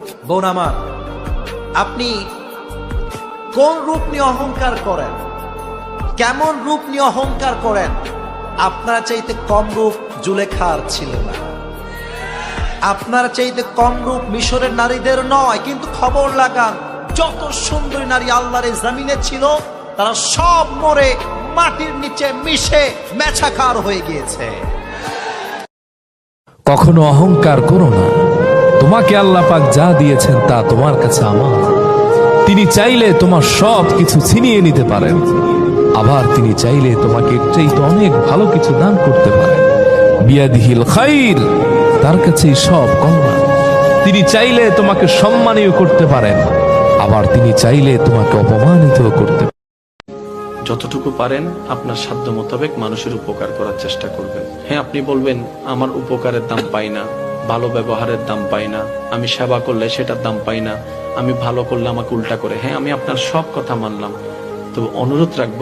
বোন আমার, আপনি কোন রূপ নিয়ে অহংকার করেন? কেমন রূপ নিয়ে অহংকার করেন? আপনার চাইতে কম রূপ জুলেখার ছিল না। আপনার চাইতে কম রূপ মিশরের নারীদের নয়, কিন্তু খবর লাগান, যত সুন্দরী নারী আল্লাহর জমিনে ছিল, তারা সব মরে মাটির নিচে মিশে মেছাকার হয়ে গিয়েছে। কখনো অহংকার করো না। তোমাকে আল্লাহ পাক যা দিয়েছেন তা তোমার কাছে আমার। তিনি চাইলে তোমার সব কিছু ছিনিয়ে নিতে পারেন। আবার তিনি চাইলে তোমাকে চাইতে অনেক ভালো কিছু দান করতে পারেন। বিয়াদিহিল খাইর, তার কাছেই সব কল্যাণ। তিনি চাইলে তোমাকে সম্মানীয় করতে পারেন। আবার তিনি চাইলে তোমাকে অপমানিত করতে যতটুকু পারেন আপনার সাধ্য মোতাবেক মানুষের উপকার করার চেষ্টা করবেন। হ্যাঁ আপনি বলবেন, আমার উপকারের দাম পাই না। ভালো ব্যবহারের দাম পাই না। আমি সেবা করলে সেটার দাম পাই না। আমি ভালো করলে আমাকে উল্টা করে। হ্যাঁ আমি আপনার সব কথা মানলাম। তো অনুরোধ রাখব